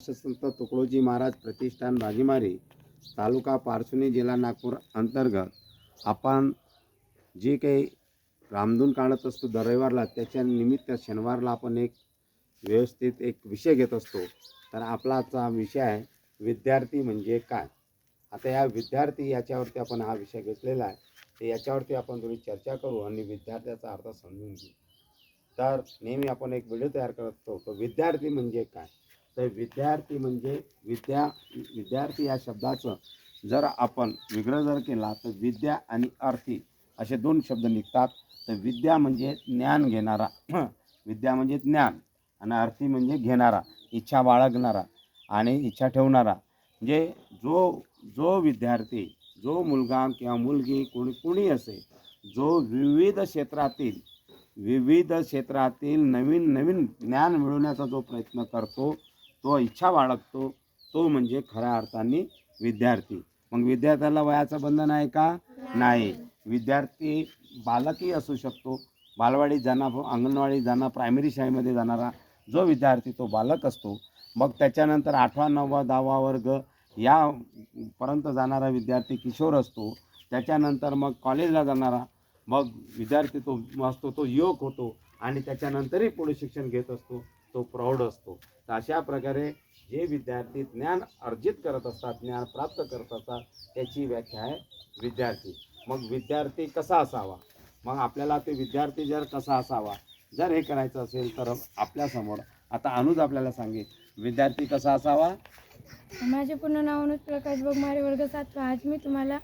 संत तुकडोजी महाराज प्रतिष्ठान भागीमारी तालुका पारसुनी जिल्हा नागपूर अंतर्गत. आपण जे काही रामधून काढत असतो दर रविवारला त्याच्या निमित्त शनिवारला आपण एक व्यवस्थित एक विषय घेत असतो. तर आपलाचा विषय आहे विद्यार्थी म्हणजे काय? आता या विद्यार्थी याच्यावरती आपण हा विषय घेतलेला आहे. तर याच्यावरती आपण थोडी चर्चा करू आणि विद्यार्थ्याचा अर्थ समजून घेऊ. तर नेहमी आपण एक व्हिडिओ तयार करत असतो तर विद्यार्थी म्हणजे काय? तर विद्यार्थी म्हणजे विद्या विद्यार्थी या शब्दाचं जर आपण विग्रह जर केला तर विद्या आणि अर्थी असे दोन शब्द निघतात. तर विद्या म्हणजे ज्ञान घेणारा. विद्या म्हणजे ज्ञान आणि अर्थी म्हणजे घेणारा इच्छा बाळगणारा आणि इच्छा ठेवणारा. म्हणजे जो जो विद्यार्थी जो मुलगा किंवा मुलगी कोणी कोणी असे जो विविध क्षेत्रातील विविध क्षेत्रातील नवीन नवीन ज्ञान मिळवण्याचा जो प्रयत्न करतो तो इच्छा बाळगतो तो म्हणजे खऱ्या अर्थाने विद्यार्थी. मग विद्यार्थ्याला वयाचं बंधन आहे का? नाही. विद्यार्थी बालकही असू शकतो. बालवाडीत जाणार अंगणवाडीत जाणार प्रायमरी शाळेमध्ये जाणारा जो विद्यार्थी तो बालक असतो. मग त्याच्यानंतर आठवा नववा दहावा वर्ग यापर्यंत जाणारा विद्यार्थी किशोर असतो. त्याच्यानंतर मग कॉलेजला जाणारा मग विद्यार्थी तो असतो तो युवक होतो. आणि त्याच्यानंतरही पुढे शिक्षण घेत असतो तो प्रौढ असतो. तर अशा प्रकारे जे विद्यार्थी ज्ञान अर्जित करत असतात ज्ञान प्राप्त करत असतात त्याची व्याख्या आहे विद्यार्थी. मग विद्यार्थी कसा असावा? मग आपल्याला ते विद्यार्थी जर कसा असावा? जर हे करायचं असेल तर आपल्यासमोर आता अनुज आपल्याला सांगेल विद्यार्थी कसा असावा? माझे पूर्ण नाव अनुज प्रकाश बगमारे वर्ग सातवा. आज मी तुम्हाला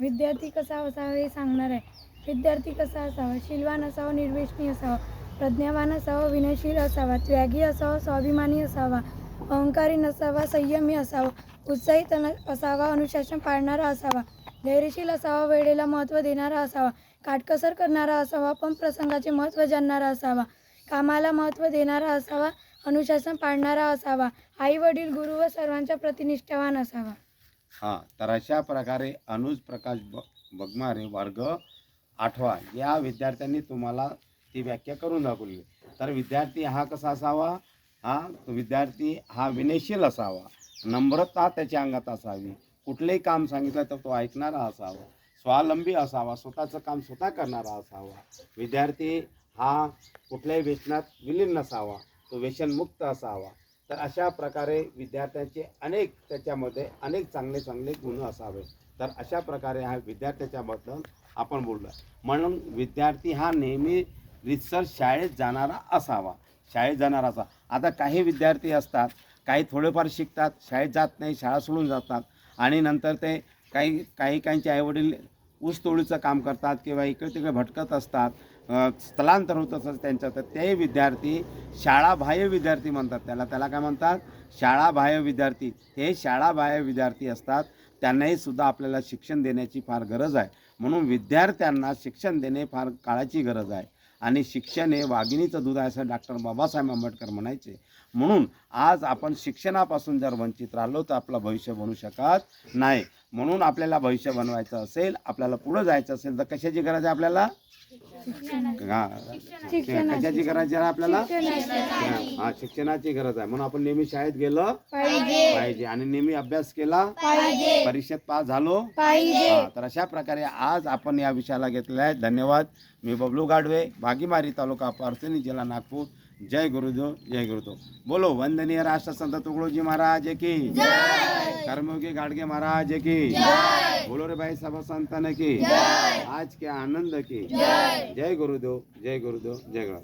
विद्यार्थी कसा असावा हे सांगणार आहे. विद्यार्थी कसा असावा? शिलवान असावा निर्वेशनी असावा? प्रज्ञावान असावा विनयशील असावा? त्यागी असावा स्वाभिमानी असावा? अहंकारी नसावा संयमी असावा? उत्साहित असावा अनुशासन पाळणारा असावा? धैर्यशील असावा वेळेला महत्त्व देणारा असावा? काटकसर करणारा असावा पण प्रसंगाचे महत्त्व जाणणारा असावा? कामाला महत्त्व देणारा असावा अनुशासन पाळणारा असावा? आई वडील गुरु व सर्वांच्या प्रतिनिष्ठावान असावा? हा तर अशा प्रकारे अनुज प्रकाश ब बगमारे वर्ग आठवा या विद्यार्थ्यांनी तुम्हाला ती व्याख्या करून दाखवली. तर विद्यार्थी हा कसा असावा? हा तो विद्यार्थी हा विनयशील असावा. नम्रता त्याच्या अंगात असावी. कुठलंही काम सांगितलं तर तो ऐकणारा असावा. स्वावलंबी असावा. स्वतःचं काम स्वतः करणारा असावा. विद्यार्थी हा कुठल्याही व्यसनात विलीन नसावा. तो व्यसनमुक्त असावा. तर अशा प्रकारे विद्यार्थ्यांचे अनेक त्याच्यामध्ये अनेक चांगले चांगले गुण असावे. तर अशा प्रकारे हा विद्यार्थ्याच्याबद्दल आपण बोललो म्हणून विद्यार्थी हा नेहमी रितसर शाळेत जाणारा असावा. शाळेत जाणारा असा आता काही विद्यार्थी असतात काही थोडेफार शिकतात शाळेत जात नाही शाळा सोडून जातात आणि नंतर ते काही काही काहींचे आईवडील ऊसतोडीचं काम करतात किंवा इकडे तिकडे भटकत असतात स्थलांतर होत असतात त्यांचं तर ते विद्यार्थी शाळाबाह्य विद्यार्थी म्हणतात त्याला. त्याला काय म्हणतात? शाळाबाह्य विद्यार्थी. हे शाळाबाह्य विद्यार्थी असतात त्यांनाही सुद्धा आपल्याला शिक्षण देण्याची फार गरज आहे. म्हणून विद्यार्थ्यांना शिक्षण देणे फार काळाची गरज आहे. आणि शिक्षण हे वाघिणीचं दूध आहे असं डॉक्टर बाबासाहेब आंबेडकर म्हणायचे. म्हणून आज आपण शिक्षणापासून जर वंचित राहिलो तर आपलं भविष्य बनू शकत नाही. म्हणून आपल्याला भविष्य बनवायचं असेल आपल्याला पुढं जायचं असेल तर कशाची गरज आहे आपल्याला? कशाची गरज आहे आपल्याला? हा शिक्षणाची गरज आहे. म्हणून आपण नेहमी शाळेत गेलं. पाहिजे. आणि नेहमी अभ्यास केला. परीक्षेत पास झालो. तर अशा प्रकारे आज आपण या विषयाला घेतलेला आहे धन्यवाद. मी बबलू गाडवे भागीमारी तालुका पारसनी जिल्हा नागपूर. જય ગુરુદેવ જય ગુરુદેવ. બોલો વંદનીય રાષ્ટ્ર સંત તુકડોજી મહારાજ કી કર્મયોગી ગાડગે મહારાજ કી બોલો રે ભાઈ સભા સંતન કી આજ કે આનંદ કી જય. ગુરુદેવ જય ગુરુદેવ જય ગુરુ